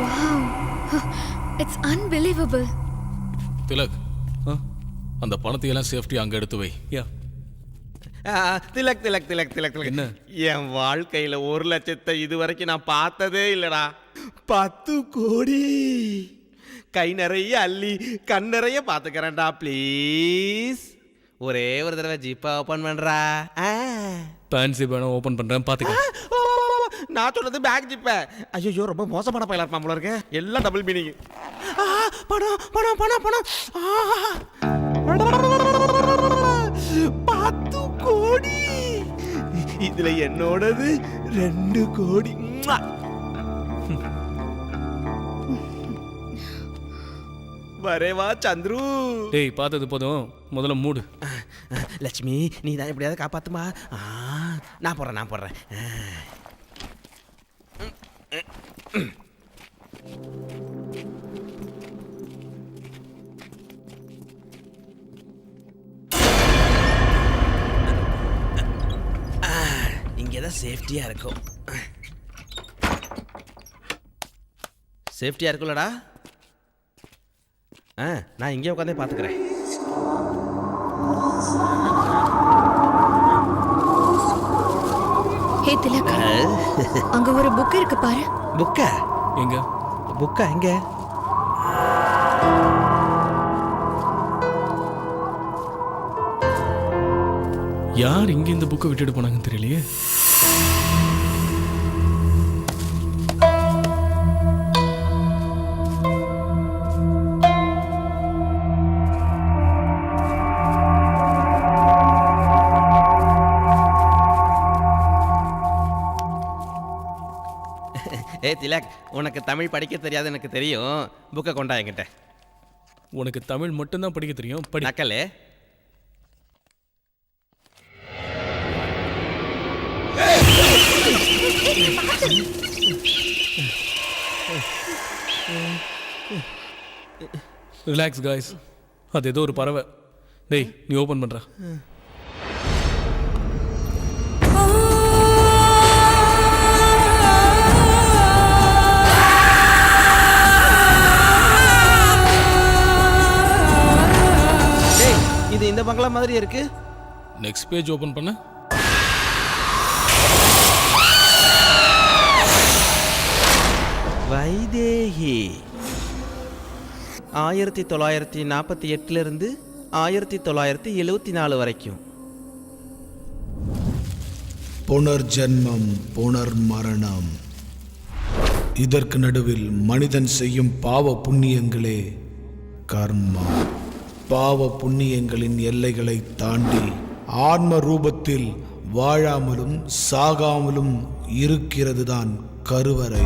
Wow it's unbelievable Tilak. அந்த பணத்தை எல்லாம் சேஃப்டி அங்க எடுத்து வை. யா. ஆ, திலக் திலக் திலக் திலக் திலக். என்ன? என் வாழ்க்கையில ஒரு லட்சத்தை இது வரைக்கும் நான் பார்த்ததே இல்லடா. பத்து கோடி. கை நிறைய அள்ளி கண் நிறைய பார்த்துக்கிறேன்டா ப்ளீஸ் ஒரே ஒரு தடவை ஜிப்பா ஓப்பன் பண்றா. ஆ. பேன்சி பேனம் ஓப்பன் பண்ணுறேன் பார்த்துக்க. நான் சொன்னது பேக் ஜிப்ப. ஐயோ ரொம்ப மோசமான பயிலா இருப்பான் போல இருக்கு. எல்லாம் டபுள் மீனிங் பணம் பணம் பணம் பணம். பத்து கோடி. இதுல என்னோடது ரெண்டு கோடி. வரேவா சந்துரு. டேய் பார்த்தது போதும். முதல்ல மூடு. லட்சுமி நீ தான் எப்படியாவது காப்பாத்துமா? நான் போடுறேன் நான் போடுறேன். இங்கே தான் சேஃப்டியாக இருக்கும். சேஃப்டியாக இருக்கும்லடா. ஆ நான் இங்கே உட்காந்தே பார்த்துக்கிறேன். ஹே திலக் அங்க ஒரு புக் இருக்கு பாரு. புக்கா எங்க? புக்கா எங்க? யார் இங்கே இந்த புக்கை விட்டுட்டு போனாங்கன்னு தெரியலையே. ஏ திலக் உனக்கு தமிழ் படிக்க தெரியாது எனக்கு தெரியும். புக்கை கொண்டா என்கிட்ட. உனக்கு தமிழ் மட்டும்தான் படிக்க தெரியும். படி. நக்கலே. ரிலாக்ஸ் காய்ஸ் அது ஏதோ ஒரு பறவை. டேய் நீ ஓப்பன் பண்ணுற இந்த பங்களா மாதிரி இருக்கு. நெக்ஸ்ட் பேஜ் ஓபன் பண்ண. வைதேகி. ஆயிரத்தி தொள்ளாயிரத்தி நாற்பத்தி எட்டுலேருந்து ஆயிரத்தி தொள்ளாயிரத்தி எழுவத்தி நாலு வரைக்கும். புனர்ஜென்மம் புனர்மரணம். இதற்கு நடுவில் மனிதன் செய்யும் பாவ புண்ணியங்களே கர்மா. பாவ புண்ணியங்களின் எல்லைகளை தாண்டி ஆன்ம ரூபத்தில் வாழாமலும் சாகாமலும் இருக்கிறதுதான் கருவறை.